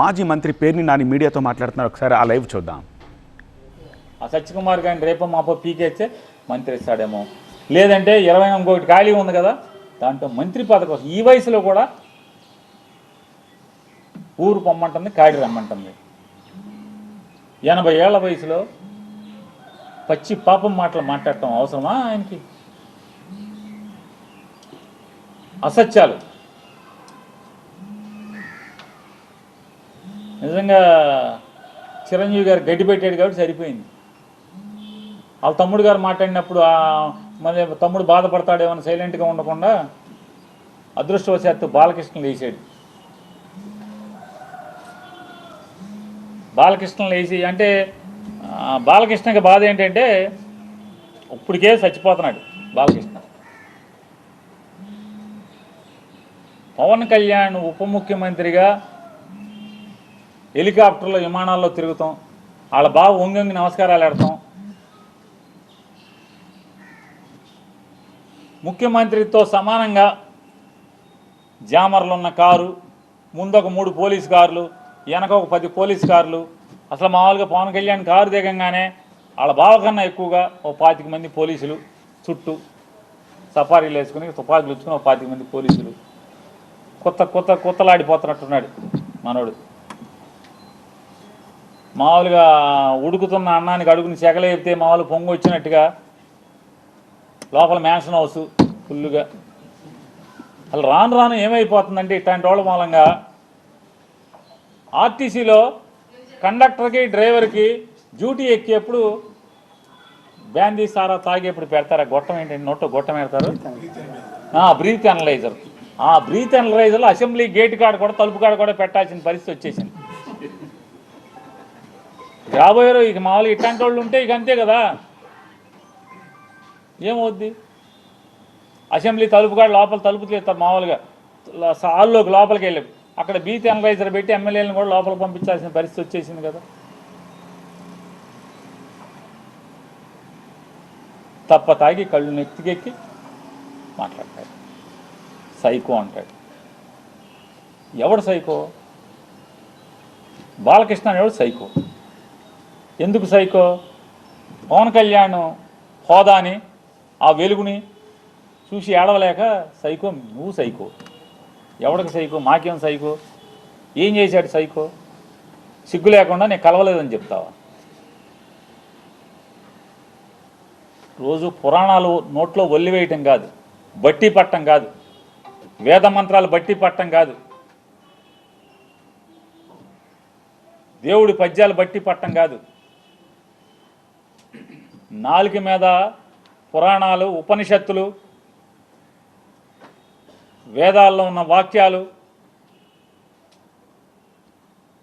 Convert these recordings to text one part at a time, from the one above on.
మాజీ మంత్రి పేరుని నాని మీడియాతో మాట్లాడుతున్నారు. ఒకసారి ఆ లైవ్ చూద్దాం. ఆ సత్యకుమార్ గారిని రేపో మాపో పీకేస్తే మంత్రి ఇస్తాడేమో. లేదంటే ఇరవై ఇంకొకటి ఖాళీ ఉంది కదా దాంట్లో మంత్రి పథకం ఈ వయసులో కూడా ఊరు పొమ్మంటుంది కాడి రమ్మంటుంది. ఎనభై ఏళ్ళ వయసులో పచ్చి పాపం మాటలు మాట్లాడటం అవసరమా ఆయనకి? అసత్యాలు. నిజంగా చిరంజీవి గారు గడ్డి పెట్టాడు కాబట్టి సరిపోయింది. వాళ్ళ తమ్ముడు గారు మాట్లాడినప్పుడు మరి మళ్ళీ తమ్ముడు బాధపడతాడేమని సైలెంట్గా ఉండకుండా అదృష్టవశాత్తు బాలకృష్ణ లేచాడు. బాలకృష్ణ లేచి అంటే బాలకృష్ణకి బాధ ఏంటంటే ఇప్పటికే చచ్చిపోతున్నాడు బాలకృష్ణ. పవన్ కళ్యాణ్ ఉప ముఖ్యమంత్రిగా హెలికాప్టర్లో విమానాల్లో తిరుగుతాం. వాళ్ళ బావ ఒంగొంగి నమస్కారాలు ఆడతాం. ముఖ్యమంత్రితో సమానంగా జామర్లు ఉన్న కారు ముందొక మూడు పోలీస్ కార్లు వెనక ఒక పది పోలీస్ కార్లు. అసలు మామూలుగా పవన్ కళ్యాణ్ కారు దిగంగానే వాళ్ళ బావ కన్నా ఎక్కువగా ఓ పాతిక మంది పోలీసులు చుట్టూ సఫారీలు వేసుకుని తుపాకులు ఇచ్చుకుని ఓ పాతిక మంది పోలీసులు కొత్త కొత్త కొత్తలాడిపోతున్నట్టున్నాడు మనోడు. మామూలుగా ఉడుకుతున్న అన్నానికి అడుగుని చెగలేపితే మామూలు పొంగు వచ్చినట్టుగా లోపల మ్యాన్షన్ హౌస్ ఫుల్లుగా. అసలు రాను రాను ఏమైపోతుందంటే ఇట్లాంటి వాళ్ళ మూలంగా ఆర్టీసీలో కండక్టర్కి డ్రైవర్కి డ్యూటీ ఎక్కేప్పుడు బ్యాందీ సారా తాగేప్పుడు పెడతారా? గొట్టం ఏంటంటే నోట్లో గొట్టం పెడతారు? బ్రీత్ అనలైజర్ ఆ బ్రీత్ అనలైజర్లో అసెంబ్లీ గేట్ కాడ కూడా తలుపు కాడ కూడా పెట్టాల్సిన పరిస్థితి వచ్చేసింది. రాబోయే రోజు ఇక మామూలుగా ఇట్లాంటి వాళ్ళు ఉంటే ఇక అంతే కదా. ఏమవుద్ది? అసెంబ్లీ తలుపు కాడ లోపల తలుపు తీస్తారు మామూలుగా. హాల్లోకి లోపలికి వెళ్ళి అక్కడ బీత్ అనలైజర్ పెట్టి ఎమ్మెల్యేలను కూడా లోపలికి పంపించాల్సిన పరిస్థితి వచ్చేసింది కదా. తప్ప తాగి కళ్ళు నెత్తికెక్కి మాట్లాడతాడు. సైకో అంటాడు. ఎవడు సైకో? బాలకృష్ణ అనేవాడు సైకో? ఎందుకు సైకో? పవన్ కళ్యాణ్ హోదాని ఆ వెలుగుని చూసి ఏడవలేక సైకో నువ్వు సైకో. ఎవడికి సైకో? మాకేం సైకో? ఏం చేశాడు సైకో? సిగ్గు లేకుండా నేను కలవలేదని చెప్తావా? రోజు పురాణాలు నోట్లో ఒల్లివేయటం కాదు బట్టి పట్టం కాదు వేద మంత్రాలు బట్టి పట్టం కాదు. దేవుడి పద్యాలు బట్టి పట్టం కాదు. నాలుక మీద పురాణాలు ఉపనిషత్తులు వేదాల్లో ఉన్న వాక్యాలు.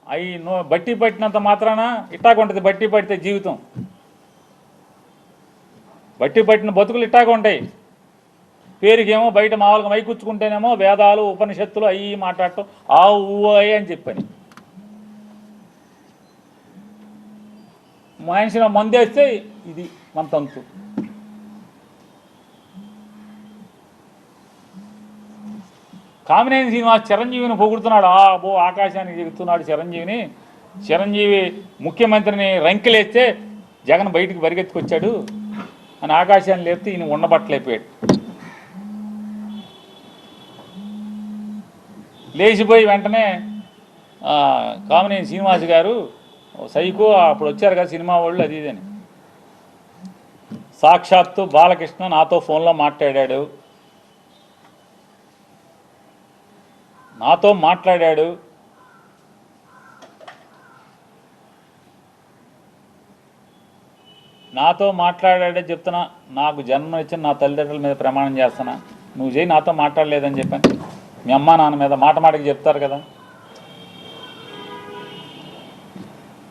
అవి నో బట్టి పట్టినంత మాత్రాన ఇట్టాగుంటుంది బట్టి పడితే జీవితం. బట్టి పట్టిన బతుకులు ఇట్టాగా ఉంటాయి. పేరుకేమో బయట మామూలుగా మైకుచ్చుకుంటేనేమో వేదాలు ఉపనిషత్తులు అవి మాట్లాడటం ఆ ఊ అని చెప్పని. మనిషిన మందేస్తే ఇది మన తంతు. కామినేని శ్రీనివాస్ చిరంజీవిని పొగుడుతున్నాడు. ఆ బో ఆకాశానికి చెబుతున్నాడు చిరంజీవిని. చిరంజీవి ముఖ్యమంత్రిని రంకెలేస్తే జగన్ బయటికి పరిగెత్తుకొచ్చాడు. అని ఆకాశాన్ని లేపితే ఈయన ఉండబట్టలేకపోయాడు. లేచిపోయి వెంటనే కామినేని శ్రీనివాస్ గారు సైకో అప్పుడు వచ్చారు కదా సినిమా వాళ్ళు అది ఇదని. సాక్షాత్తు బాలకృష్ణ నాతో ఫోన్లో మాట్లాడాడు. నాతో మాట్లాడాడు. నాతో మాట్లాడాడే చెప్తున్నా నాకు జన్మనిచ్చిన నా తల్లిదండ్రుల మీద ప్రమాణం చేస్తున్నా. నువ్వు చేయి నాతో మాట్లాడలేదని చెప్పాను. మీ అమ్మ నాన్న మీద మాట మాటకి చెప్తారు కదా.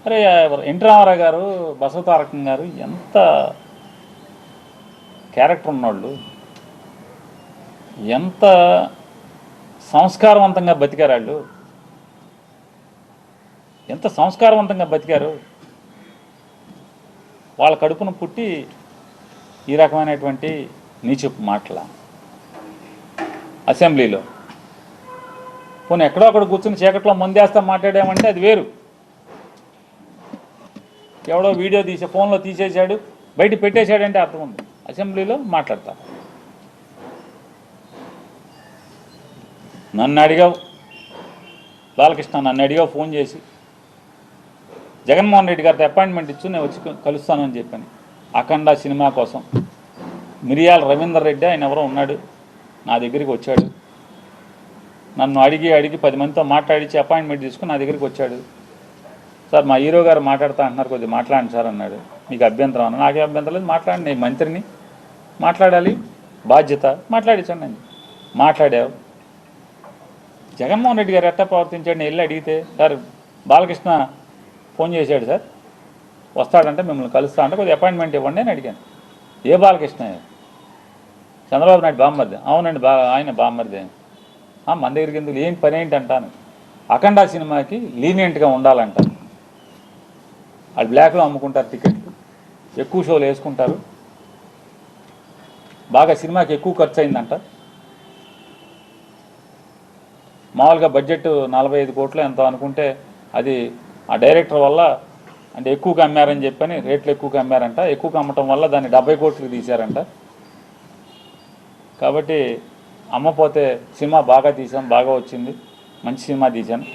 అరే ఎన్టీ రామారావు గారు బసవతారకం గారు ఎంత క్యారెక్టర్ ఉన్నోళ్ళు. ఎంత సంస్కారవంతంగా బతికారు వాళ్ళు. ఎంత సంస్కారవంతంగా బతికారు. వాళ్ళ కడుపున పుట్టి ఈ రకమైనటువంటి నీచెప్పు మాటల అసెంబ్లీలో. పోనీ ఎక్కడో అక్కడ కూర్చుని చీకట్లో మందేస్తా మాట్లాడామంటే అది వేరు. ఎవడో వీడియో తీసే ఫోన్లో తీసేశాడు బయట పెట్టేశాడంటే అర్థం ఉంది. అసెంబ్లీలో మాట్లాడతా. నన్ను అడిగావు బాలకృష్ణ నన్ను అడిగావు ఫోన్ చేసి జగన్మోహన్ రెడ్డి గారితో అపాయింట్మెంట్ ఇచ్చు నేను వచ్చి కలుస్తానని చెప్పాను. అఖండ సినిమా కోసం. మిరియాల రవీందర్ రెడ్డి ఆయన ఎవరో ఉన్నాడు నా దగ్గరికి వచ్చాడు. నన్ను అడిగి అడిగి పది మందితో మాట్లాడించి అపాయింట్మెంట్ తీసుకుని నా దగ్గరికి వచ్చాడు. సార్ మా హీరో గారు మాట్లాడుతా అంటున్నారు కొద్దిగా మాట్లాడండి సార్ అన్నాడు. మీకు అభ్యంతరం అన్న నాకే అభ్యంతరం లేదు మాట్లాడండి నేను మంత్రిని. మాట్లాడాలి బాధ్యత మాట్లాడించండి మాట్లాడావు. జగన్మోహన్ రెడ్డి గారు ఎట్టా ప్రవర్తించాడు నేను వెళ్ళి అడిగితే సార్ బాలకృష్ణ ఫోన్ చేశాడు సార్. వస్తాడంటే మిమ్మల్ని కలుస్తా అంటే కొద్దిగా అపాయింట్మెంట్ ఇవ్వండి అని అడిగాను. ఏ బాలకృష్ణ? చంద్రబాబు నాయుడు బామ్మర్ది. అవునండి బా ఆయన బామ్మర్ది. "ఆ, మన దగ్గరికి ఎందుకు ఏం పని ఏంటి అంటాను అఖండ సినిమాకి లీనియంట్గా ఉండాలంట వాళ్ళు బ్లాక్లో అమ్ముకుంటారు టికెట్లు ఎక్కువ షోలు వేసుకుంటారు. బాగా సినిమాకి ఎక్కువ ఖర్చు అయిందంట. మామూలుగా బడ్జెట్ నలభై ఐదు కోట్లు ఎంత అనుకుంటే అది ఆ డైరెక్టర్ వల్ల అంటే ఎక్కువగా అమ్మారని చెప్పని రేట్లు ఎక్కువగా అమ్మారంట ఎక్కువగా అమ్మటం వల్ల దాన్ని డెబ్బై కోట్లు తీశారంట. కాబట్టి అమ్మపోతే సినిమా బాగా తీసాం బాగా వచ్చింది. మంచి సినిమా తీశాను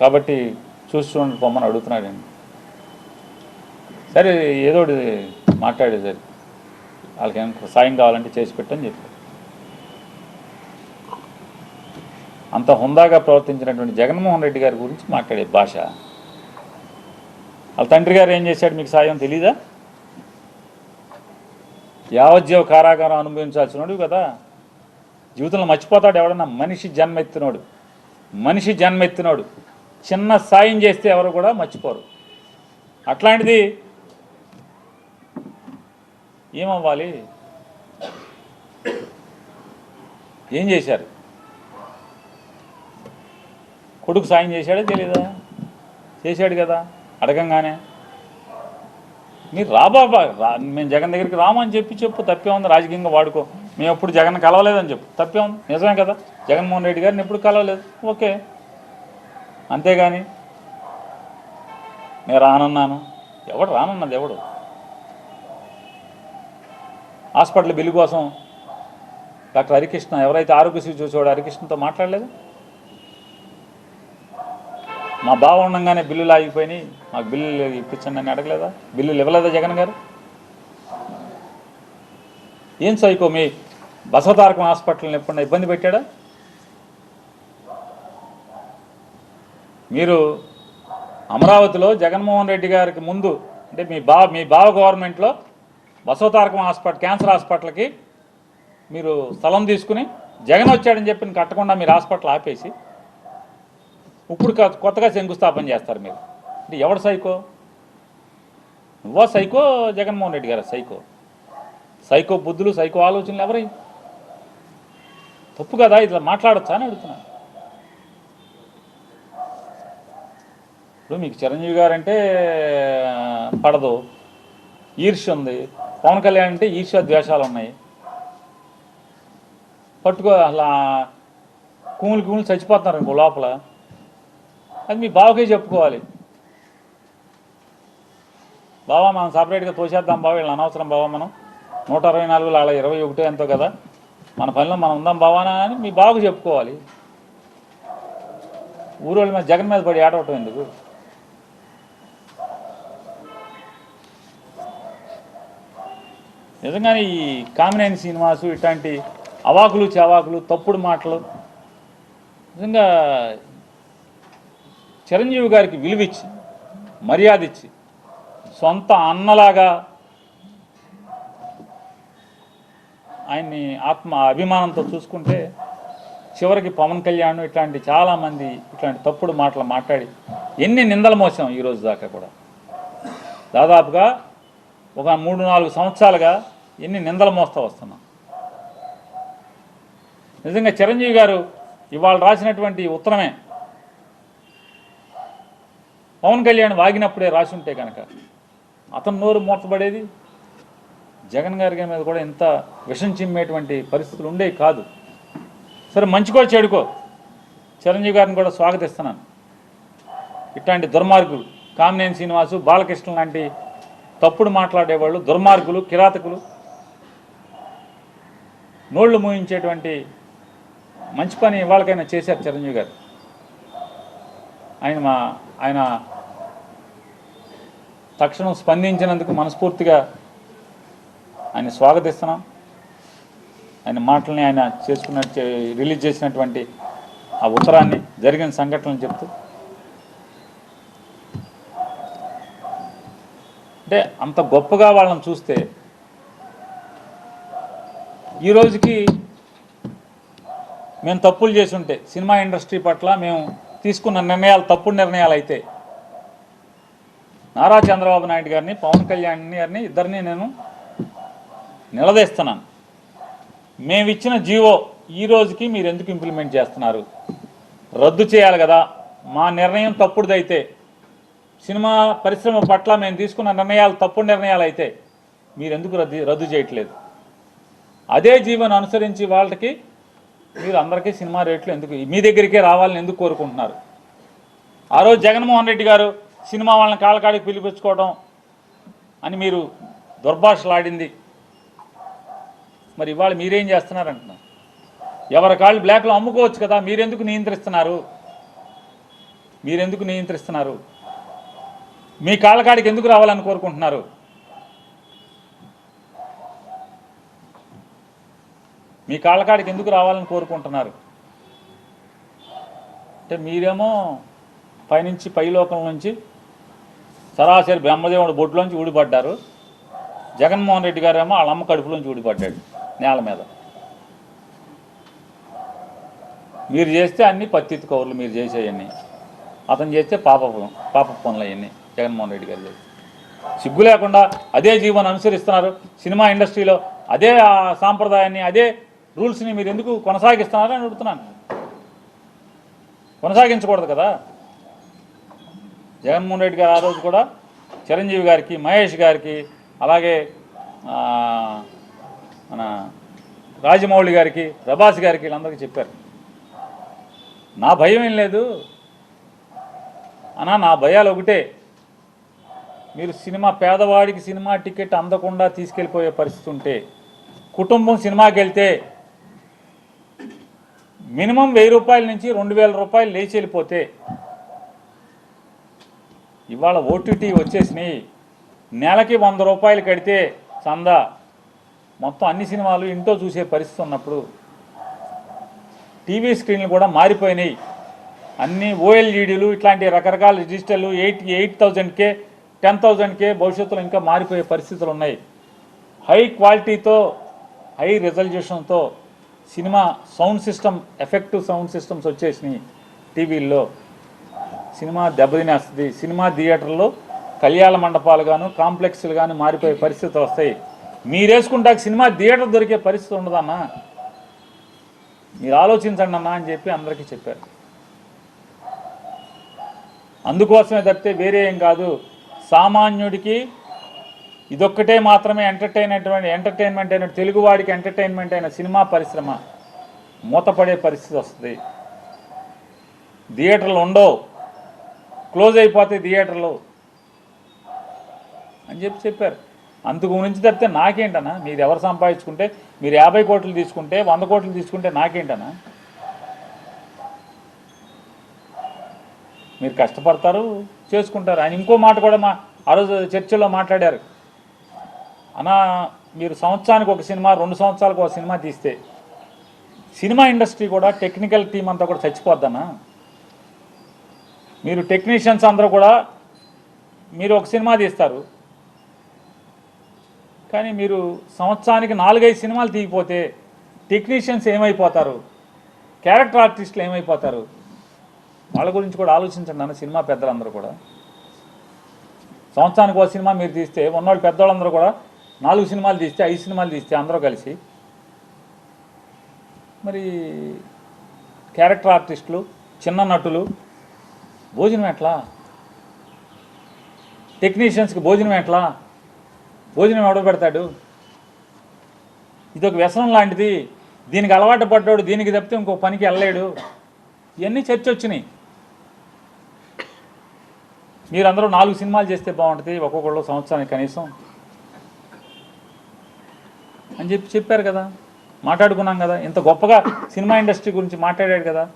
కాబట్టి చూసి చూడండి పొమ్మని అడుగుతున్నాడండి సరే ఏదో ఒకటి మాట్లాడే సరే. వాళ్ళకి సాయం కావాలంటే చేసి పెట్టని చెప్పారు అంత హుందాగా ప్రవర్తించినటువంటి జగన్మోహన్ రెడ్డి గారి గురించి మాట్లాడే భాష. వాళ్ళ తండ్రి గారు ఏం చేశాడు? మీకు సాయం తెలీదా? యావజ్జీవ కారాగారం అనుభవించాల్సినోడు కదా. జీవితంలో మర్చిపోతాడు ఎవడన్నా? మనిషి జన్మెత్తినోడు. మనిషి జన్మెత్తినోడు. చిన్న సాయం చేస్తే ఎవరు కూడా మర్చిపోరు. అట్లాంటిది ఏమవ్వాలి? ఏం చేశారు? కొడుకు సాయం చేశాడా తెలీదా? చేశాడు కదా అడగంగానే. మీరు రాబాబా రా మేము జగన్ దగ్గరికి రామని చెప్పి చెప్పు తప్పే ఉంది రాజకీయంగా వాడుకో. మేము ఎప్పుడు జగన్ కలవలేదని చెప్పు తప్పే ఉంది నిజమే కదా? జగన్మోహన్ రెడ్డి గారిని ఎప్పుడు కలవలేదు? ఓకే. అంతేగాని నేను రానన్నాను. ఎవడు రానన్నది ఎవడు? హాస్పిటల్ బిల్లు కోసం డాక్టర్ హరికృష్ణ ఎవరైతే ఆరోగ్యశ్రీ చూసేవాడు హరికృష్ణతో మాట్లాడలేదు? మా బావ ఉండగానే బిల్లులు ఆగిపోయినాయి. మాకు బిల్లులు ఇప్పించండి అని అడగలేదా? బిల్లులు ఇవ్వలేదా జగన్ గారు? ఏం సైకో మీ బసవతారకం హాస్పిటల్ని ఎప్పుడన్నా ఇబ్బంది పెట్టాడా? మీరు అమరావతిలో జగన్మోహన్ రెడ్డి గారికి ముందు అంటే మీ బా మీ బావ గవర్నమెంట్లో బసవతారకం హాస్పిటల్ క్యాన్సర్ హాస్పిటల్కి మీరు స్థలం తీసుకుని జగన్ వచ్చాడని చెప్పి కట్టకుండా మీరు హాస్పిటల్ ఆపేసి ఇప్పుడు కొత్తగా శంకుస్థాపన చేస్తారు మీరు. అంటే ఎవడు సైకో? నువ్వా సైకో జగన్మోహన్ రెడ్డి గారు సైకో? సైకో బుద్ధులు సైకో ఆలోచనలు ఎవరై తప్పు కదా ఇట్లా మాట్లాడొచ్చా అని అడుగుతున్నాను. ఇప్పుడు మీకు చిరంజీవి గారు అంటే పడదు. ఈర్ష్య ఉంది. పవన్ కళ్యాణ్ అంటే ఈర్ష్య ద్వేషాలు ఉన్నాయి. పట్టుకో అలా కూములు కూములు చచ్చిపోతున్నారు ఇంకో లోపల. అది మీ బావకే చెప్పుకోవాలి. బావా మనం సపరేట్గా తోసేద్దాం బావ వీళ్ళు అనవసరం బావా మనం. నూట అరవై నాలుగు అలా ఇరవై ఒకటి ఎంతో కదా. మన పనిలో మనం ఉందాం బావానా అని మీ బావకు చెప్పుకోవాలి. ఊరోళ్ళ మీద జగన్ మీద పడి ఆడవటం ఎందుకు? నిజంగానే ఈ కామినేని శ్రీనివాసు ఇట్లాంటి అవాకులు చవాకులు తప్పుడు మాటలు నిజంగా చిరంజీవి గారికి విలువిచ్చి మర్యాద ఇచ్చి సొంత అన్నలాగా ఆయన్ని ఆత్మ అభిమానంతో చూసుకుంటే చివరికి పవన్ కళ్యాణ్ ఇట్లాంటి చాలామంది ఇట్లాంటి తప్పుడు మాటలు మాట్లాడి ఎన్ని నిందలు మోసాం ఈ రోజు దాకా కూడా. దాదాపుగా ఒక మూడు నాలుగు సంవత్సరాలుగా ఎన్ని నిందలు మోస్తూ వస్తున్నాం. నిజంగా చిరంజీవి గారు ఇవాళ రాసినటువంటి ఉత్తరమే. పవన్ కళ్యాణ్ వాగినప్పుడే రాసి ఉంటే కనుక అతను నోరు మూతపడేది జగన్ గారి మీద కూడా ఇంత విషం చిమ్మేటువంటి పరిస్థితులు ఉండేవి కాదు. సరే మంచికో చెడుకో చిరంజీవి గారిని కూడా స్వాగతిస్తున్నాను. ఇట్లాంటి దుర్మార్గులు కామినేని శ్రీనివాసు బాలకృష్ణ లాంటి తప్పుడు మాట్లాడేవాళ్ళు దుర్మార్గులు కిరాతకులు. నోళ్ళు మూయించేటువంటి మంచి పని ఇవాళకైనా చేశారు చిరంజీవి గారు. ఆయన మా ఆయన తక్షణం స్పందించినందుకు మనస్ఫూర్తిగా ఆయన స్వాగతిస్తున్నాం. ఆయన మాటల్ని ఆయన చేసుకున్న రిలీజ్ చేసినటువంటి ఆ ఉత్తరాన్ని జరిగిన సంఘటనలు చెప్తూ అంటే అంత గొప్పగా వాళ్ళని చూస్తే ఈ రోజుకి మేము తప్పులు చేసి ఉంటే సినిమా ఇండస్ట్రీ పట్ల మేము తీసుకున్న నిర్ణయాలు తప్పుడు నిర్ణయాలు అయితే నారా చంద్రబాబు నాయుడు గారిని పవన్ కళ్యాణ్ గారిని ఇద్దరిని నేను నిలదీస్తున్నాను. మేము ఇచ్చిన జీవో ఈ రోజుకి మీరు ఎందుకు ఇంప్లిమెంట్ చేస్తున్నారు? రద్దు చేయాలి కదా. మా నిర్ణయం తప్పుడుదైతే సినిమా పరిశ్రమ పట్ల మేము తీసుకున్న నిర్ణయాలు తప్పు నిర్ణయాలు అయితే మీరు ఎందుకు రద్దు రద్దు చేయట్లేదు. అదే జీవన అనుసరించి వాళ్ళకి మీరు అందరికీ సినిమా రేట్లు ఎందుకు మీ దగ్గరికే రావాలని ఎందుకు కోరుకుంటున్నారు? ఆ రోజు జగన్మోహన్ రెడ్డి గారు సినిమా వాళ్ళని కాలకాడికి పిలిపించుకోవడం అని మీరు దుర్భాషలాడింది. మరి ఇవాళ మీరేం చేస్తున్నారంటున్నారు? ఎవరి కాళ్ళు బ్లాక్లో అమ్ముకోవచ్చు కదా మీరెందుకు నియంత్రిస్తున్నారు? మీరెందుకు నియంత్రిస్తున్నారు? మీ కాళ్ళకాడికి ఎందుకు రావాలని కోరుకుంటున్నారు? మీ కాళ్ళకాడికి ఎందుకు రావాలని కోరుకుంటున్నారు? అంటే మీరేమో పైనుంచి పైలోకం నుంచి సరాసరి బ్రహ్మదేవుడు బొడ్లోంచి ఊడిపడ్డారు. జగన్మోహన్ రెడ్డి గారేమో వాళ్ళ అమ్మ కడుపులోంచి ఊడిపడ్డాడు నేల మీద. మీరు చేస్తే అన్ని పత్తిత్తు కవర్లు మీరు చేసేయన్నీ. అతను చేస్తే పాప పాప పనులు అవన్నీ జగన్మోహన్ రెడ్డి గారు సిగ్గు లేకుండా అదే జీవనం అనుసరిస్తున్నారు. సినిమా ఇండస్ట్రీలో అదే సాంప్రదాయాన్ని అదే రూల్స్ని మీరు ఎందుకు కొనసాగిస్తున్నారు అని అడుగుతున్నాను. కొనసాగించకూడదు కదా. జగన్మోహన్ రెడ్డి గారు ఆ రోజు కూడా చిరంజీవి గారికి మహేష్ గారికి అలాగే మన రాజమౌళి గారికి ప్రభాస్ గారికి వీళ్ళందరికీ చెప్పారు. నా భయం ఏం లేదు. అన్నా నా భయాలు ఒకటే. మీరు సినిమా పేదవాడికి సినిమా టికెట్ అందకుండా తీసుకెళ్ళిపోయే పరిస్థితి ఉంటే కుటుంబం సినిమాకి వెళ్తే మినిమం వెయ్యి రూపాయల నుంచి రెండు వేల రూపాయలు లేచి వెళ్ళిపోతే ఇవాళ ఓటీటీ వచ్చేసినాయి. నెలకి వంద రూపాయలు కడితే చందా మొత్తం అన్ని సినిమాలు ఇంట్లో చూసే పరిస్థితి ఉన్నప్పుడు టీవీ స్క్రీన్లు కూడా మారిపోయినాయి. అన్ని ఓఎల్ఈడీలు ఇట్లాంటి రకరకాల డిజిటల్ ఎయిట్ ఎయిట్ థౌజండ్కే టెన్ థౌజండ్కే భవిష్యత్తులో ఇంకా మారిపోయే పరిస్థితులు ఉన్నాయి. హై క్వాలిటీతో high రిజల్యూషన్తో cinema sound system effective sound systems వచ్చేసినాయి టీవీల్లో. సినిమా దెబ్బతినేస్తుంది. సినిమా థియేటర్లో కళ్యాణ మండపాలు గాను కాంప్లెక్స్లు కానీ మారిపోయే పరిస్థితులు వస్తాయి. మీరేసుకుంటాక సినిమా థియేటర్ దొరికే పరిస్థితి ఉండదన్నా మీరు ఆలోచించండి అన్నా అని చెప్పి అందరికీ చెప్పారు. అందుకోసమే తప్పితే వేరే ఏం కాదు. సామాన్యుడికి ఇదొక్కటే మాత్రమే ఎంటర్టైన్మెంట్ ఎంటర్టైన్మెంట్ అయిన తెలుగువాడికి ఎంటర్టైన్మెంట్ అయిన సినిమా పరిశ్రమ. మూతపడే పరిస్థితి వస్తుంది. థియేటర్లు ఉండవు. క్లోజ్ అయిపోతాయి థియేటర్లు అని చెప్పి చెప్పారు. అందుకు గురించి తప్పితే నాకేంటనా మీరు ఎవరు సంపాదించుకుంటే మీరు యాభై కోట్లు తీసుకుంటే వంద కోట్లు తీసుకుంటే నాకేంటనా మీరు కష్టపడతారు చేసుకుంటారు. ఆయన ఇంకో మాట కూడా మా ఆ రోజు చర్చలో మాట్లాడారు. అన్నా మీరు సంవత్సరానికి ఒక సినిమా రెండు సంవత్సరాలకు ఒక సినిమా తీస్తే సినిమా ఇండస్ట్రీ కూడా టెక్నికల్ టీం అంతా కూడా చచ్చిపోద్దన్నా. మీరు టెక్నీషియన్స్ అందరూ కూడా మీరు ఒక సినిమా తీస్తారు. కానీ మీరు సంవత్సరానికి నాలుగైదు సినిమాలు తీయకపోతే టెక్నీషియన్స్ ఏమైపోతారు? క్యారెక్టర్ ఆర్టిస్టులు ఏమైపోతారు? వాళ్ళ గురించి కూడా ఆలోచించండి అన్న సినిమా పెద్దలందరూ కూడా. సంవత్సరానికి ఒక సినిమా మీరు తీస్తే ఉన్నవాళ్ళు పెద్దవాళ్ళందరూ కూడా నాలుగు సినిమాలు తీస్తే ఐదు సినిమాలు తీస్తే అందరూ కలిసి. మరి క్యారెక్టర్ ఆర్టిస్టులు చిన్న నటులు భోజనం ఎట్లా? టెక్నీషియన్స్కి భోజనం ఎట్లా? భోజనం ఎవడో పెడతాడు? ఇది ఒక వ్యసనం లాంటిది. దీనికి అలవాటు పడ్డాడు దీనికి తప్పితే ఇంకో పనికి వెళ్ళలేడు. ఇవన్నీ చర్చ వచ్చినాయి మీరందరూ నాలుగు సినిమాలు చేస్తే బాగుంటుంది ఒక్కొక్కళ్ళు సంవత్సరానికి కనీసం. అని చెప్పి చెప్పారు కదా. మాట్లాడుకున్నాం కదా. ఇంత గొప్పగా సినిమా ఇండస్ట్రీ గురించి మాట్లాడాడు కదా.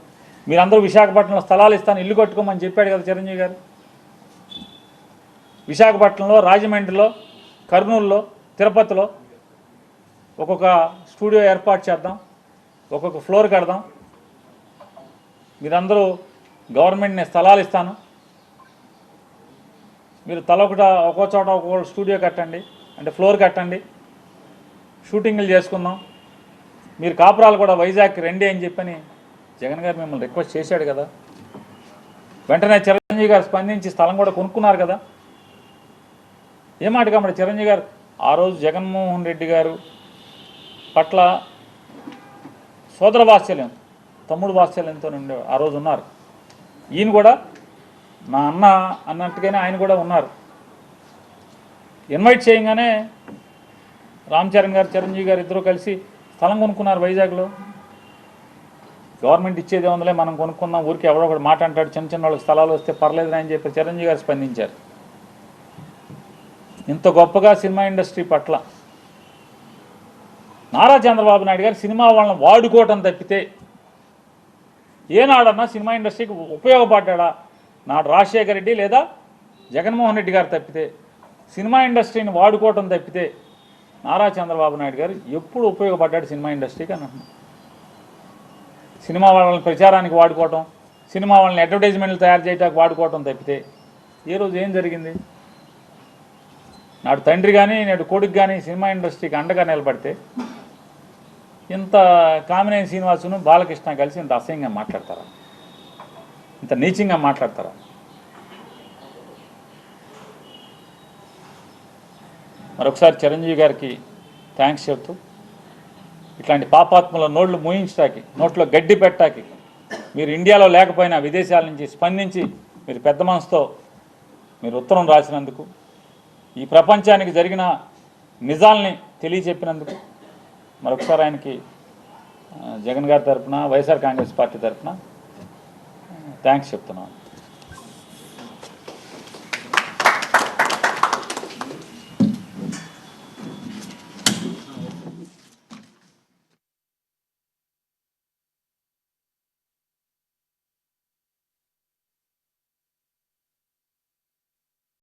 మీరందరూ విశాఖపట్నంలో స్థలాలు ఇస్తాను ఇల్లు కట్టుకోమని చెప్పాడు కదా చిరంజీవి గారు. విశాఖపట్నంలో రాజమండ్రిలో కర్నూలులో తిరుపతిలో ఒక్కొక్క స్టూడియో ఏర్పాటు చేద్దాం ఒక్కొక్క ఫ్లోర్ కడదాం. మీరందరూ గవర్నమెంట్ నేను స్థలాలు ఇస్తాను. మీరు తల ఒకట ఒక్కో చోట ఒక్కో స్టూడియో కట్టండి అంటే ఫ్లోర్ కట్టండి. షూటింగ్లు చేసుకుందాం. మీరు కాపురాలు కూడా వైజాగ్ రండి అని చెప్పని జగన్ గారు మిమ్మల్ని రిక్వెస్ట్ చేశాడు కదా. వెంటనే చిరంజీవి గారు స్పందించి స్థలం కూడా కొనుక్కున్నారు కదా. ఏ మాట కాబట్టి చిరంజీవి గారు? ఆ రోజు జగన్మోహన్ రెడ్డి గారు పట్ల సోదర వాత్సల్యం తమ్ముడు వాత్సల్యంతో ఉండే ఆ రోజు ఉన్నారు. ఈయన కూడా నా అన్న అన్నట్టుగానే ఆయన కూడా ఉన్నారు. ఇన్వైట్ చేయగానే రామ్ చరణ్ గారు చిరంజీవి గారు ఇద్దరు కలిసి స్థలం కొనుక్కున్నారు వైజాగ్లో. గవర్నమెంట్ ఇచ్చేది ఉందిలే మనం కొనుక్కుందాం ఊరికి ఎవడో ఒకటి మాట అంటాడు చిన్న చిన్న వాళ్ళకి స్థలాలు వస్తే పర్లేదు అని చెప్పి చిరంజీవి గారు స్పందించారు. ఇంత గొప్పగా సినిమా ఇండస్ట్రీ పట్ల నారా చంద్రబాబు నాయుడు గారు సినిమా వాళ్ళని వాడుకోవటం తప్పితే ఏనాడన్నా సినిమా ఇండస్ట్రీకి ఉపయోగపడ్డా నాడు రాజశేఖర రెడ్డి లేదా జగన్మోహన్ రెడ్డి గారు తప్పితే సినిమా ఇండస్ట్రీని వాడుకోవటం తప్పితే నారా చంద్రబాబు నాయుడు గారు ఎప్పుడు ఉపయోగపడ్డాడు సినిమా ఇండస్ట్రీకి అని అంటున్నాను సినిమా వాళ్ళని ప్రచారానికి వాడుకోవటం సినిమా వాళ్ళని అడ్వర్టైజ్మెంట్లు తయారు చేయడానికి వాడుకోవటం తప్పితే ఏ రోజు ఏం జరిగింది? నాడు తండ్రి కానీ నేడు కొడుకు కానీ సినిమా ఇండస్ట్రీకి అండగా నిలబడితే ఇంత కామినేని శ్రీనివాసును బాలకృష్ణ కలిసి ఇంత అసహ్యంగా మాట్లాడతారా? ఇంత నీచంగా మాట్లాడతారా? మరొకసారి చిరంజీవి గారికి థ్యాంక్స్ చెప్తూ ఇట్లాంటి పాపాత్మల నోట్లు మూయించటానికి నోట్లో గడ్డి పెట్టాకి మీరు ఇండియాలో లేకపోయినా విదేశాల నుంచి స్పందించి మీరు పెద్ద మనసుతో మీరు ఉత్తరం రాసినందుకు ఈ ప్రపంచానికి జరిగిన నిజాల్ని తెలియచెప్పినందుకు మరొకసారి ఆయనకి జగన్ గారి తరఫున వైఎస్ఆర్ కాంగ్రెస్ పార్టీ తరపున థ్యాంక్స్ చెప్తున్నాను